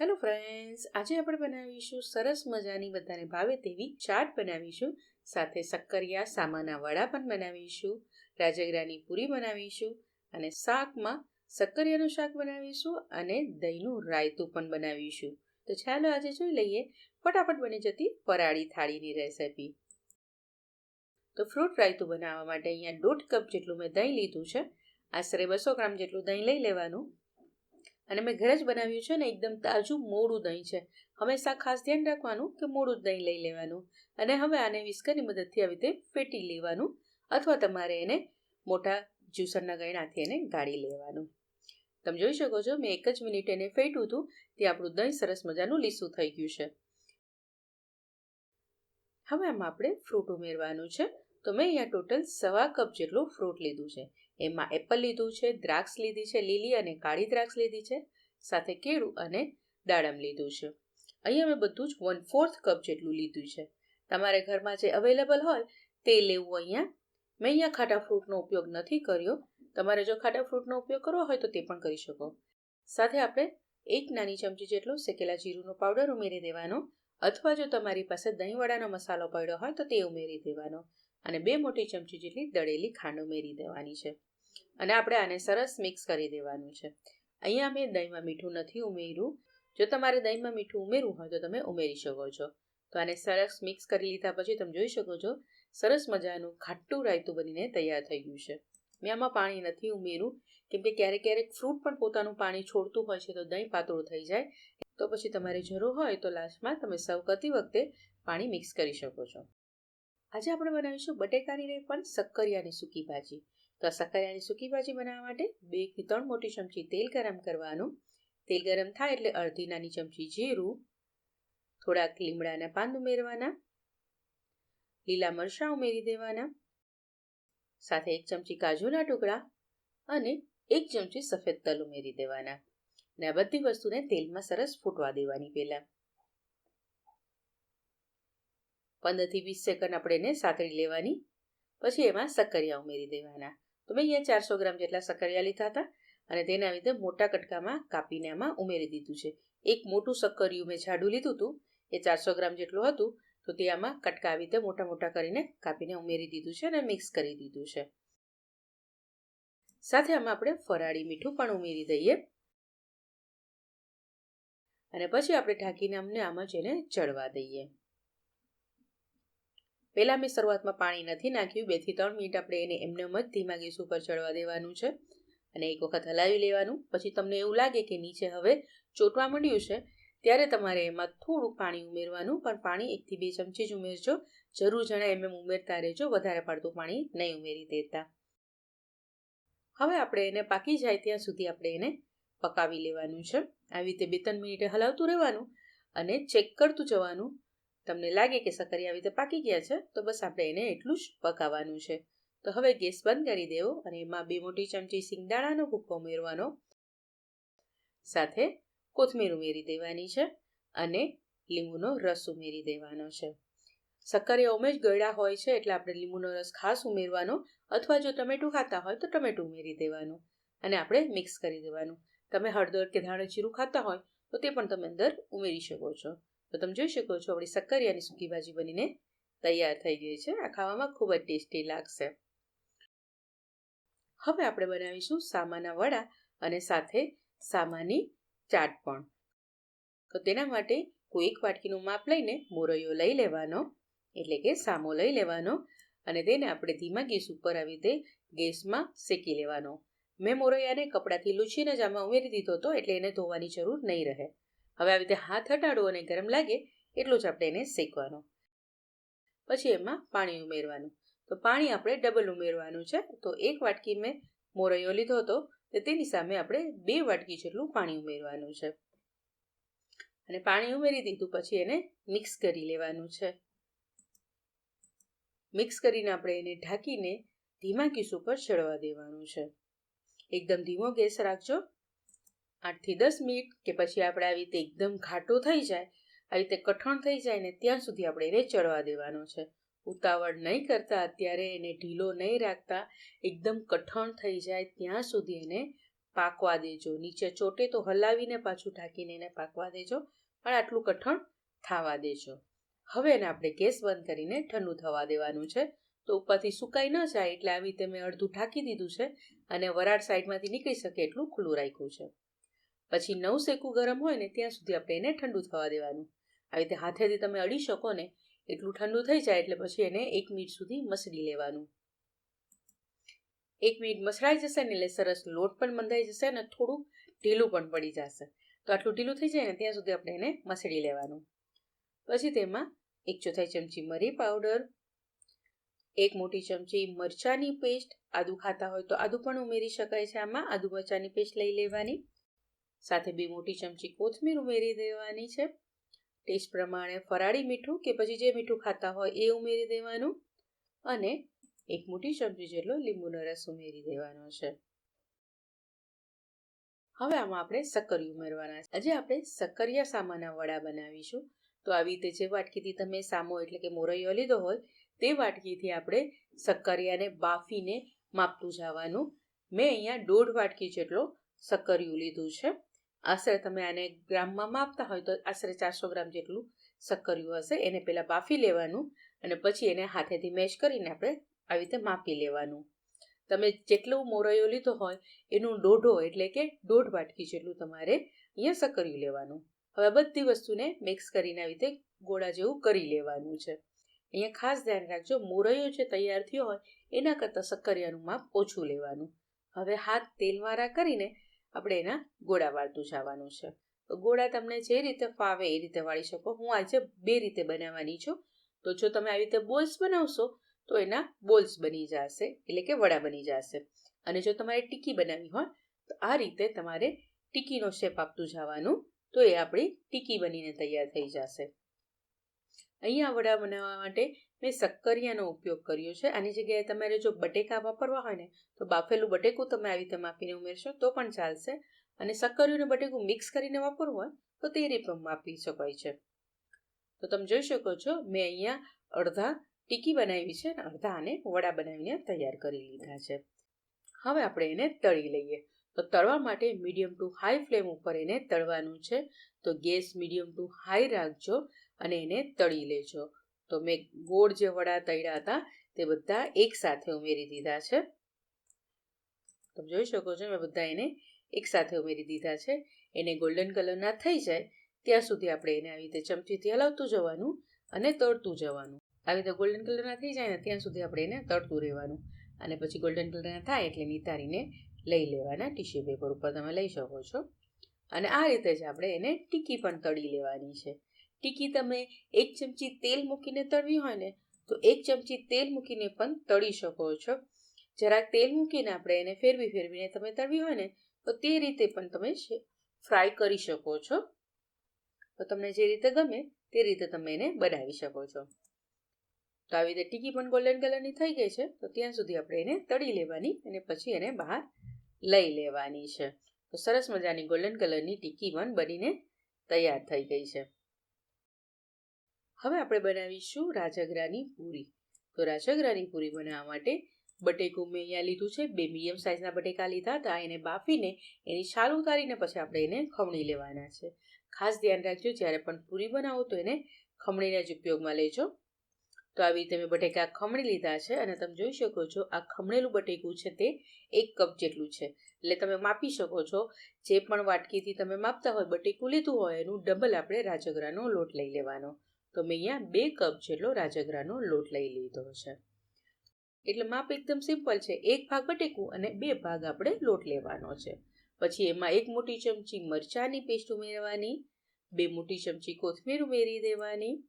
Hello friends આજે આપણે બનાવીશું સરસ મજાની બધાને ભાવે તેવી ચાટ બનાવીશું. સાથે સક્કરિયા, સામાના વડા પણ બનાવીશું. રાજગરાની પૂરી બનાવીશું. અને શાકમાં શક્કરિયાનું શાક બનાવીશું અને દહીંનું રાયતું પણ બનાવીશું. તો ચાલો આજે જોઈ લઈએ ફટાફટ બની જતી ફરાળી થાળીની રેસિપી. તો ફ્રૂટ રાયતું બનાવવા માટે અહીંયા દોઢ કપ જેટલું મેં દહીં લીધું છે. આશરે બસો ગ્રામ જેટલું દહીં લઈ લેવાનું. અને મેં ઘરે જ બનાવ્યું છે ને, એકદમ તાજું મોડું દહીં છે. હંમેશા ખાસ ધ્યાન રાખવાનું કે મોડું દહીં લઈ લેવાનું. અને હવે આને વિસ્કરની મદદથી આવી રીતે ફેટી લેવાનું અથવા તમારે એને મોટા જ્યુસરના ગયણાથી એને ગાળી લેવાનું. તમે જોઈ શકો છો, મેં એક જ મિનિટ એને ફેટ્યું હતું, તે આપણું દહીં સરસ મજાનું લીસું થઈ ગયું છે. હવે આમાં આપણે ફ્રૂટ ઉમેરવાનું છે. તો મેં અહીંયા ટોટલ સવા કપ જેટલું ફ્રૂટ લીધું છે. એમાં એપલ લીધું છે, દ્રાક્ષ લીધી છે, લીલી અને કાળી દ્રાક્ષ લીધી છે, સાથે કેળું અને દાડમ લીધું છે. અહીંયા મેં બધું જ વન ફોર્થ કપ જેટલું લીધું છે. તમારે ઘરમાં જે અવેલેબલ હોય તે લેવું અહીંયા. મેં અહીંયા ખાટા ફ્રૂટનો ઉપયોગ નથી કર્યો. તમારે જો ખાટા ફ્રૂટનો ઉપયોગ કરવો હોય તો તે પણ કરી શકો. સાથે આપણે એક નાની ચમચી જેટલો શેકેલા જીરુંનો પાવડર ઉમેરી દેવાનો અથવા જો તમારી પાસે દહીંવડાનો મસાલો પડ્યો હોય તો તે ઉમેરી દેવાનો અને બે મોટી ચમચી જેટલી દળેલી ખાંડ ઉમેરી દેવાની છે. અને આપણે આને સરસ મિક્સ કરી દેવાનું છે. અહીંયા મેં દહીંમાં મીઠું નથી ઉમેર્યું. જો તમારે દહીંમાં મીઠું ઉમેરવું હોય તો તમે ઉમેરી શકો છો. તો આને સરસ મિક્સ કરી લીધા પછી તમે જોઈ શકો છો, સરસ મજાનું ખાટું રાયતું બનીને તૈયાર થઈ ગયું છે. મેં આમાં પાણી નથી ઉમેર્યું, કેમ કે ક્યારેક ક્યારેક ફ્રૂટ પણ પોતાનું પાણી છોડતું હોય છે તો દહીં પાતળું થઈ જાય. તો પછી તમારે જરૂર હોય તો લાસ્ટમાં તમે સર્વ કરતી વખતે પાણી મિક્સ કરી શકો છો. આજે આપણે બનાવીશું બટેકાની પણ સક્કરિયાની સૂકી ભાજી. તો આ સકરિયાની સૂકી ભાજી બનાવવા માટે બેથી ત્રણ મોટી ચમચી તેલ ગરમ કરવાનું. તેલ ગરમ થાય એટલે અડધી નાની ચમચી જીરું, થોડાક લીમડાના પાન ઉમેરવાના, લીલા મરચાં ઉમેરી દેવાના, સાથે એક ચમચી કાજુના ટુકડા અને એક ચમચી સફેદ તલ ઉમેરી દેવાના. અને આ બધી વસ્તુને તેલમાં સરસ ફૂટવા દેવાની પહેલાં. પંદરથી વીસ સેકન્ડ આપણે એને સાતળી લેવાની, પછી એમાં સક્કરિયા ઉમેરી દેવાના. તો મેં અહીંયા ચારસો ગ્રામ જેટલા સકરિયા લીધા હતા અને તેના લીધે મોટા કટકામાં કાપીને આમાં ઉમેરી દીધું છે. એક મોટું સક્કરિયું મેં જાડું લીધું હતું, એ ચારસો ગ્રામ જેટલું હતું, તો તે આમાં કટકા આવી રીતે મોટા મોટા કરીને કાપીને ઉમેરી દીધું છે અને મિક્સ કરી દીધું છે. સાથે આમાં આપણે ફરાળી મીઠું પણ ઉમેરી દઈએ. અને પછી આપણે ઢાંકીને અમને આમાં જ એને ચડવા દઈએ. પહેલાં મેં શરૂઆતમાં પાણી નથી નાખ્યું બેથી ત્રણ મિનિટ આપણે એને એમનેમ જ ધીમા ગેસ ઉપર ચડવા દેવાનું છે અને એક વખત હલાવી લેવાનું. પછી તમને એવું લાગે કે નીચે હવે ચોટવા મળ્યું છે, ત્યારે તમારે એમાં થોડું પાણી ઉમેરવાનું, પણ પાણી એકથી બે ચમચી જ ઉમેરજો. જરૂર જણાય એમ એમ ઉમેરતા રહેજો, વધારે પડતું પાણી નહીં ઉમેરી દેતા. હવે આપણે એને પાકી જાય ત્યાં સુધી આપણે એને પકાવી લેવાનું છે. આવી રીતે બે ત્રણ મિનિટે હલાવતું રહેવાનું અને ચેક કરતું જવાનું. તમને લાગે કે સક્કરી આવી રીતે પાકી ગયા છે, તો બસ આપણે એને એટલું જ પકાવવાનું છે. તો હવે ગેસ બંધ કરી દેવો અને એમાં બે મોટી ચમચી સિંગદાણાનો ભૂકો ઉમેરવાનો. સાથે કોથમીર ઉમેરી દેવાની છે અને લીંબુનો રસ ઉમેરી દેવાનો છે. સક્કરિયા ઉમેજ ગળ્યા હોય છે એટલે આપણે લીંબુનો રસ ખાસ ઉમેરવાનો અથવા જો ટમેટું ખાતા હોય તો ટમેટું ઉમેરી દેવાનું અને આપણે મિક્સ કરી દેવાનું. તમે હળદર કે ધાણા જીરું ખાતા હોય તો તે પણ તમે અંદર ઉમેરી શકો છો. તો તમે જોઈ શકો છો, આપણી શક્કરિયાની સૂકી ભાજી બનીને તૈયાર થઈ ગઈ છે. આ ખાવામાં ખૂબ જ ટેસ્ટી લાગશે. હવે આપણે બનાવીશું સામાના વડા અને સાથે સામાની ચાટ પણ. તો તેના માટે કોઈ એક વાટકીનું માપ લઈને મોરૈયો લઈ લેવાનો, એટલે કે સામો લઈ લેવાનો અને તેને આપણે ધીમા ગેસ ઉપર આવી રીતે ગેસમાં શેકી લેવાનો. મેં મોરૈયાને કપડાથી લૂછીને જ આમાં ઉમેરી દીધો હતો, એટલે એને ધોવાની જરૂર નહીં રહે. હવે આવી રીતે હાથ હટાડવો અને ગરમ લાગે એટલું જ આપણે એને શેકવાનું. પછી એમાં પાણી ઉમેરવાનું. તો પાણી આપણે ડબલ ઉમેરવાનું છે. તો એક વાટકી મેં મોરૈયો લીધો હતો. તો તેની સામે આપણે બે વાટકી જેટલું પાણી ઉમેરવાનું છે. અને પાણી ઉમેરી દીધું પછી એને મિક્સ કરી લેવાનું છે. મિક્સ કરીને આપણે એને ઢાંકીને ધીમા ગેસ ઉપર ચડવા દેવાનું છે. એકદમ ધીમો ગેસ રાખજો. આઠથી દસ મિનિટ કે પછી આપણે આવી રીતે એકદમ ઘાટો થઈ જાય, આવી રીતે કઠણ થઈ જાય ને ત્યાં સુધી આપણે એને ચડવા દેવાનો છે. ઉતાવળ નહીં કરતા અત્યારે, એને ઢીલો નહીં રાખતા, એકદમ કઠણ થઈ જાય ત્યાં સુધી એને પાકવા દેજો. નીચે ચોટે તો હલાવીને પાછું ઢાંકીને એને પાકવા દેજો, પણ આટલું કઠણ થવા દેજો. હવે એને આપણે ગેસ બંધ કરીને ઠંડુ થવા દેવાનું છે. તો ઉપરથી સુકાઈ ન જાય એટલે આવી રીતે મેં અડધું ઢાંકી દીધું છે અને વરાળ સાઈડમાંથી નીકળી શકે એટલું ખુલ્લું રાખ્યું છે. પછી નવ શેકું ગરમ હોય ને ત્યાં સુધી આપણે એને ઠંડુ થવા દેવાનું. આવી રીતે હાથેથી તમે અડી શકો ને, એટલું ઠંડુ થઈ જાય એટલે પછી એને એક મિનિટ સુધી મસળી લેવાનું. એક મિનિટ મસળાઈ જશે ને એટલે સરસ લોટ પણ બંધાઈ જશે અને થોડું ઢીલું પણ પડી જશે. તો આટલું ઢીલું થઈ જાય ને ત્યાં સુધી આપણે એને મસળી લેવાનું. પછી તેમાં એક ચોથાઈ ચમચી મરી પાવડર, એક મોટી ચમચી મરચાની પેસ્ટ. આદુ ખાતા હોય તો આદુ પણ ઉમેરી શકાય છે આમાં. આદુ મરચાની પેસ્ટ લઈ લેવાની. સાથે બે મોટી ચમચી કોથમીર ઉમેરી દેવાની છે. ટેસ્ટ પ્રમાણે ફરાળી મીઠું કે પછી જે મીઠું ખાતા હોય એ ઉમેરી દેવાનું અને એક મોટી ચમચી જેટલો લીંબુનો રસ ઉમેરી દેવાનો છે. હવે આમાં આપણે સક્કરી ઉમેરવાના છે. આજે આપણે સક્કરિયા સામાના વડા બનાવીશું. તો આવી રીતે જે વાટકીથી તમે સામો એટલે કે મોરૈયો લીધો હોય તે વાટકીથી આપણે સક્કરિયાને બાફીને માપતું જવાનું. મેં અહીંયા દોઢ વાટકી જેટલો સક્કરિયું લીધું છે. આશરે તમે આને ગ્રામમાં માપતા હોય તો આશરે ચારસો ગ્રામ જેટલું સક્કર્યું હશે. એને પહેલાં બાફી લેવાનું અને પછી એને હાથેથી મેશ કરીને આપણે આવી રીતે માપી લેવાનું. તમે જેટલું મોરૈયો લીધો હોય, એનું દોઢો એટલે કે દોઢ વાટકી જેટલું તમારે અહીંયા સક્કર્યું લેવાનું. હવે બધી વસ્તુને મિક્સ કરીને આવી રીતે ગોળા જેવું કરી લેવાનું છે. અહીંયા ખાસ ધ્યાન રાખજો, મોરૈયો જે તૈયાર થયો હોય, એના કરતાં સક્કરિયાનું માપ ઓછું લેવાનું. હવે હાથ તેલવાળા કરીને આપણે એના ગોળા વાળતું જવાનું છે. તો ગોળા તમને જે રીતે ફાવે એ રીતે વાળી શકો. હું આજે બે રીતે બનાવવાની છું. તો જો તમે આવી રીતે બોલ્સ બનાવશો, તો એના બોલ્સ બની જશે, એટલે કે વડા બની જશે. અને જો તમારે ટીકી બનાવવી હોય, તો આ રીતે તમારે ટીકીનો શેપ આપતું જવાનું, તો એ આપણી ટીકી બનીને તૈયાર થઈ જશે. અહીંયા વડા બનાવવા માટે મેં સક્કરિયાનો ઉપયોગ કર્યો છે. આની જગ્યાએ તમારે જો બટેકા વાપરવા હોય ને, તો બાફેલું બટેકું તમે આવી રીતે માપીને ઉમેરશો, તો પણ ચાલશે. અને સક્કરિયું અને બટેકું મિક્સ કરીને વાપરવું હોય, તો તે રીતે માપી શકાય છે. તો તમે જોઈ શકો છો, મેં અહીંયા અડધા ટીકી બનાવી છે અને અડધા આને વડા બનાવીને તૈયાર કરી લીધા છે. હવે આપણે એને તળી લઈએ. તો તળવા માટે મીડિયમ ટુ હાઈ ફ્લેમ ઉપર એને તળવાનું છે. તો ગેસ મીડિયમ ટુ હાઈ રાખજો અને એને તળી લેજો. તો મેં ગોળ જે વડા તળ્યા હતા, તે બધા એકસાથે ઉમેરી દીધા છે. તમે જોઈ શકો છો, મેં બધા એને એક સાથે ઉમેરી દીધા છે. એને ગોલ્ડન કલરના થઈ જાય, ત્યાં સુધી આપણે એને આવી રીતે ચમચીથી હલાવતું જવાનું અને તળતું જવાનું. આવી રીતે ગોલ્ડન કલરના થઈ જાય ને, ત્યાં સુધી આપણે એને તળતું રહેવાનું. અને પછી ગોલ્ડન કલરના થાય એટલે નિતારીને લઈ લેવાના ટીશ્યુ પેપર ઉપર તમે લઈ શકો છો. અને આ રીતે જ આપણે એને ટીકી પણ તળી લેવાની છે. ટીકી તમે એક ચમચી તેલ મૂકીને તળવી હોય ને, તો એક ચમચી તેલ મૂકીને પણ તળી શકો છો. જરાક તેલ મૂકીને આપણે એને ફેરવી ફેરવીને તમે તળવી હોય ને, તો તે રીતે પણ તમે ફ્રાય કરી શકો છો. તો તમને જે રીતે ગમે તે રીતે તમે એને બનાવી શકો છો. તો આવી રીતે ટીકી પણ ગોલ્ડન કલરની થઈ ગઈ છે, તો ત્યાં સુધી આપણે એને તળી લેવાની અને પછી એને બહાર લઈ લેવાની છે. તો સરસ મજાની ગોલ્ડન કલરની ટીકી પણ બનીને તૈયાર થઈ ગઈ છે. હવે આપણે બનાવીશું રાજગરાની પૂરી. તો રાજગરાની પૂરી બનાવવા માટે બટેકું મેં અહીંયા લીધું છે. બે મીડિયમ સાઇઝના બટેકા લીધા હતા. એને બાફીને એની છાલ ઉતારીને પછી આપણે એને ખમણી લેવાના છે. ખાસ ધ્યાન રાખજો, જ્યારે પણ પૂરી બનાવો તો એને ખમણીને જ ઉપયોગમાં લેજો. તો આવી રીતે મેં બટેકા ખમણી લીધા છે અને તમે જોઈ શકો છો, આ ખમણેલું બટેકું છે તે એક કપ જેટલું છે. એટલે તમે માપી શકો છો, જે પણ વાટકીથી તમે માપતા હોય, બટેકું લીધું હોય એનું ડબલ આપણે રાજગરાનો લોટ લઈ લેવાનો. તો મેં અહીંયા બે કપ જેટલો રાજગરાનો લોટ લઈ લીધો છે. એટલે માપ એકદમ સિમ્પલ છે. એક ભાગ બટેકું અને બે ભાગ આપણે લોટ લેવાનો છે. પછી એમાં એક મોટી ચમચી મરચાંની પેસ્ટ ઉમેરવાની, બે મોટી ચમચી કોથમીર ઉમેરી દેવાની,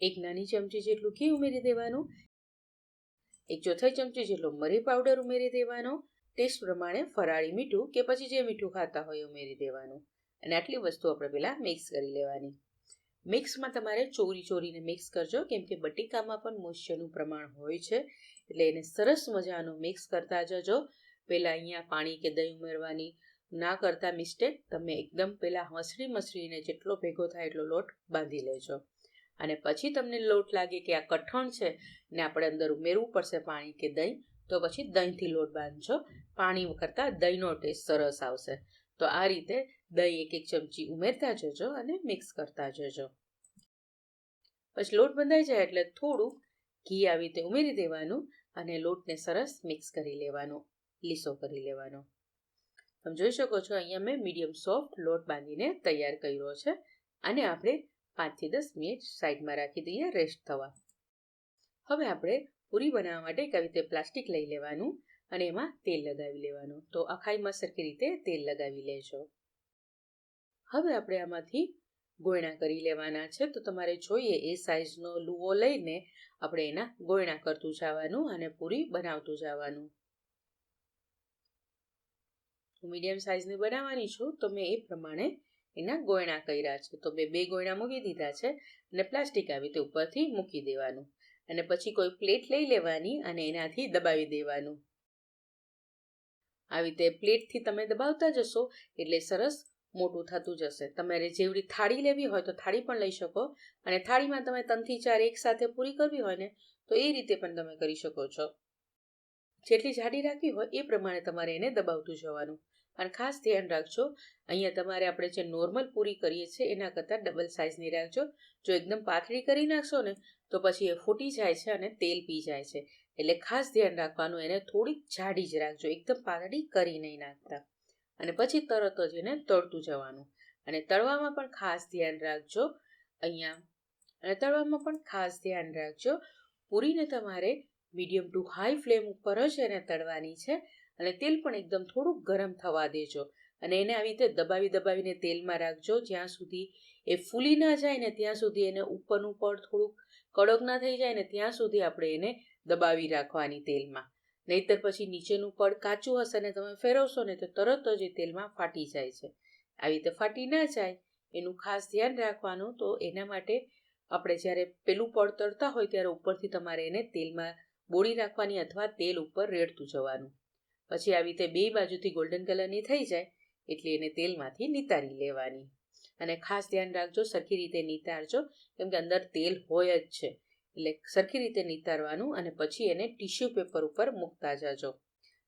એક નાની ચમચી જેટલું ઘી ઉમેરી દેવાનું, એક ચોથાઈ ચમચી જેટલો મરી પાવડર ઉમેરી દેવાનો, ટેસ્ટ પ્રમાણે ફરાળી મીઠું કે પછી જે મીઠું ખાતા હોય ઉમેરી દેવાનું. અને આટલી વસ્તુ આપણે પહેલાં મિક્સ કરી લેવાની. મિક્સમાં તમારે ચોરી ચોરીને મિક્સ કરજો, કેમ કે બટીકામાં પણ મોઇશ્ચરનું પ્રમાણ હોય છે, એટલે એને સરસ મજાનું મિક્સ કરતા જજો. પહેલાં અહીંયા પાણી કે દહીં ઉમેરવાની ના કરતા મિસ્ટેક, તમે એકદમ પહેલાં મસળી મસળીને જેટલો ભેગો થાય એટલો લોટ બાંધી લેજો. અને પછી તમને લોટ લાગે કે આ કઠણ છે ને આપણે અંદર ઉમેરવું પડશે પાણી કે દહીં, તો પછી દહીંથી લોટ બાંધજો. પાણી કરતાં દહીંનો ટેસ્ટ સરસ આવશે. તો આ રીતે દહીં એક એક ચમચી ઉમેરતા જજો અને મિક્સ કરતા જજો. પછી લોટ બંધાઈ જાય એટલે થોડું ઘી આવી રીતે ઉમેરી દેવાનું અને લોટને સરસ મિક્સ કરી લેવાનો, લીસો કરી લેવાનો. તમે જોઈ શકો છો અહીંયા મેં મીડિયમ સોફ્ટ લોટ બાંધીને તૈયાર કર્યો છે અને આપણે પાંચથી દસ મિનિટ સાઈડમાં રાખી દઈએ રેસ્ટ થવા. હવે આપણે પૂરી બનાવવા માટે આવી રીતે પ્લાસ્ટિક લઈ લેવાનું અને એમાં તેલ લગાવી લેવાનું. તો અખાઈમાં સરખી રીતે તેલ લગાવી લેજો. હવે આપણે આમાંથી ગોયણા કરી લેવાના છે. તો તમારે જોઈએ એ સાઈઝનો લુવો લઈને આપણે એના ગોયણા કરતું જવાનું અને પૂરી બનાવતું જવાનું. હું મીડિયમ સાઈઝની બનાવવાની છું. તો મેં એ પ્રમાણે એના ગોયણા કર્યા છે. તો મેં બે ગોયણા મૂકી દીધા છે અને પ્લાસ્ટિક આવી રીતે ઉપરથી મૂકી દેવાનું. અને પછી કોઈ પ્લેટ લઈ લેવાની અને એનાથી દબાવી દેવાનું. આવી રીતે પ્લેટથી તમે દબાવતા જશો એટલે સરસ મોટું થતું જશે. તમારે જેવડી થાળી લેવી હોય તો થાળી પણ લઈ શકો અને થાળીમાં તમે ત્રણથી ચાર એક સાથે પૂરી કરવી હોય ને તો એ રીતે પણ તમે કરી શકો છો. જેટલી જાડી રાખવી હોય એ પ્રમાણે તમારે એને દબાવતું જવાનું. અને ખાસ ધ્યાન રાખજો, અહીંયા તમારે આપણે જે નોર્મલ પૂરી કરીએ છીએ એના કરતાં ડબલ સાઇઝની રાખજો. જો એકદમ પાતળી કરી નાખશો ને તો પછી એ ફૂટી જાય છે અને તેલ પી જાય છે. એટલે ખાસ ધ્યાન રાખવાનું, એને થોડીક જાડી જ રાખજો. એકદમ પાતળી કરી નહીં નાખતા. અને પછી તરત જ એને તળતું જવાનું. અને તળવામાં પણ ખાસ ધ્યાન રાખજો અહીંયા. અને તળવામાં પણ ખાસ ધ્યાન રાખજો. પૂરીને તમારે મીડિયમ ટુ હાઈ ફ્લેમ ઉપર જ એને તળવાની છે. અને તેલ પણ એકદમ થોડુંક ગરમ થવા દેજો. અને એને આવી રીતે દબાવી દબાવીને તેલમાં રાખજો. જ્યાં સુધી એ ફૂલી ના જાય ને ત્યાં સુધી એને ઉપરનું પડ થોડુંક કડક ના થઈ જાય ને ત્યાં સુધી આપણે એને દબાવી રાખવાની તેલમાં. નહીતર પછી નીચેનું પડ કાચું હશે ને તમે ફેરવશો ને તો તરત જ એ તેલમાં ફાટી જાય છે. આવી રીતે ફાટી ના જાય, એનું ખાસ ધ્યાન રાખવાનું તો એના માટે આપણે જ્યારે પેલું પડ તળતા હોય ત્યારે ઉપરથી તમારે એને તેલમાં બોળી રાખવાની અથવા તેલ ઉપર રેડતું જવાનું. પછી આવી રીતે બે બાજુથી ગોલ્ડન કલરની થઈ જાય, એટલે એને તેલમાંથી નિતારી લેવાની. અને ખાસ ધ્યાન રાખજો સરખી રીતે નિતારજો, કેમ કે અંદર તેલ હોય જ છે. એટલે સરખી રીતે નિતારવાનું અને પછી એને ટીશ્યુ પેપર ઉપર મૂકતા જજો.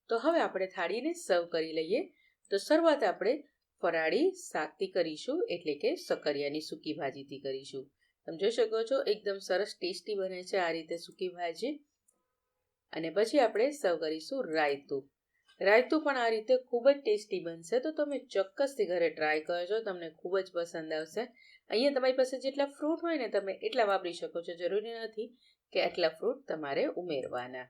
તો હવે આપણે થાળીને સર્વ કરી લઈએ. તો શરૂઆત આપણે ફરાળી શાકથી કરીશું, એટલે કે સકરિયાની સૂકી ભાજીથી કરીશું. તમે જોઈ શકો છો? એકદમ સરસ ટેસ્ટી બને છે આ રીતે સૂકી ભાજી. અને પછી આપણે સર્વ કરીશું રાયતું. રાયતું પણ આ રીતે ખૂબ જ ટેસ્ટી બનશે, તો તમે ચોક્કસથી ઘરે ટ્રાય કરજો, તમને ખૂબ જ પસંદ આવશે. અહીંયા તમારી પાસે જેટલા ફ્રૂટ હોય ને તમે એટલા વાપરી શકો છો. જરૂરી નથી કે આટલા ફ્રૂટ તમારે ઉમેરવાના.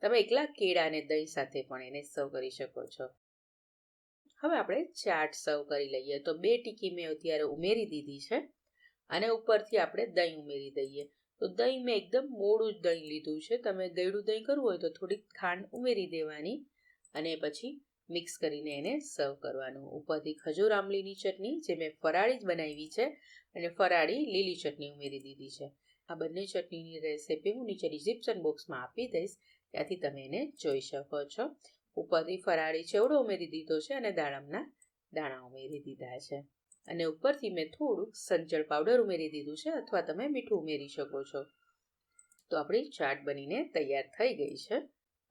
તમે એકલા કેળા અને દહીં સાથે પણ એને સર્વ કરી શકો છો. હવે આપણે ચાટ સર્વ કરી લઈએ. તો બે ટીકી મેં અત્યારે ઉમેરી દીધી છે. અને ઉપરથી આપણે દહીં ઉમેરી દઈએ. તો દહીં મેં એકદમ મોડું જ દહીં લીધું છે. તમે ગળ્યું દહીં કરવું હોય તો થોડીક ખાંડ ઉમેરી દેવાની અને પછી મિક્સ કરીને એને સર્વ કરવાનું. ઉપરથી ખજૂર આંબલીની ચટણી, જે મેં ફરાળી જ બનાવી છે, અને ફરાળી લીલી ચટણી ઉમેરી દીધી છે. આ બંને ચટણીની રેસીપી હું નીચે ડિસ્ક્રિપ્શન બોક્સમાં આપી દઈશ. ત્યાંથી તમે એને જોઈ શકો છો. ઉપરથી ફરાળી ચેવડો ઉમેરી દીધો છે અને દાડમના દાણા ઉમેરી દીધા છે. અને ઉપરથી મેં થોડુંક સંચળ પાવડર ઉમેરી દીધું છે અથવા તમે મીઠું ઉમેરી શકો છો. તો આપણી ચાટ બનીને તૈયાર થઈ ગઈ છે.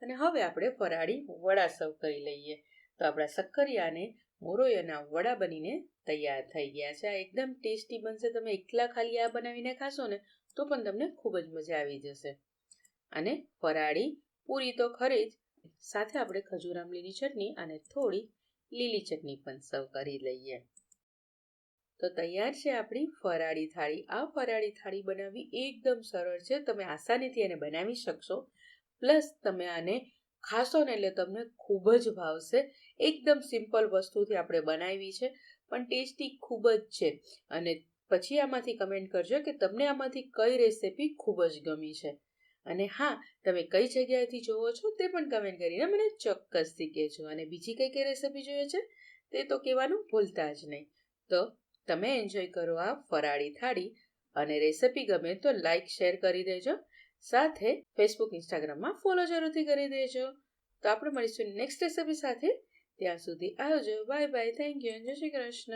અને હવે આપણે ફરાળી વડા સર્વ કરી લઈએ. તો આપણા સક્કરિયાને મોરોયાના વડા બનીને તૈયાર થઈ ગયા છે. આ એકદમ ટેસ્ટી બનશે. તમે એકલા ખાલી આ બનાવીને ખાશો ને, તો પણ તમને ખૂબ જ મજા આવી જશે. અને ફરાળી પૂરી તો ખરી જ, સાથે આપણે ખજૂર આંબલીની ચટણી અને થોડી લીલી ચટણી પણ સર્વ કરી લઈએ. તો તૈયાર છે આપણી ફરાળી થાળી. આ ફરાળી થાળી બનાવવી એકદમ સરળ છે. તમે આસાનીથી એને બનાવી શકશો. પ્લસ તમે આને ખાશો ને એટલે તમને ખૂબ જ ભાવશે. એકદમ સિમ્પલ વસ્તુથી આપણે બનાવી છે, પણ ટેસ્ટી ખૂબ જ છે. અને પછી આમાંથી કમેન્ટ કરજો કે તમને આમાંથી કઈ રેસીપી ખૂબ જ ગમી છે. અને હા, તમે કઈ જગ્યાએથી જોવો છો તે પણ કમેન્ટ કરીને મને ચોક્કસથી કહેજો. અને બીજી કઈ કઈ રેસીપી જોઈએ છે તે તો કહેવાનું ભૂલતા જ નહીં. તો તમે એન્જોય કરો આ ફરાળી થાળી. અને રેસીપી ગમે તો લાઈક શેર કરી દેજો. સાથે ફેસબુક ઇન્સ્ટાગ્રામમાં ફોલો જરૂરથી કરી દેજો. તો આપણે મળીશું નેક્સ્ટ રેસિપી સાથે. ત્યાં સુધી આવજો બાય બાય થેન્ક યુ જય શ્રી કૃષ્ણ.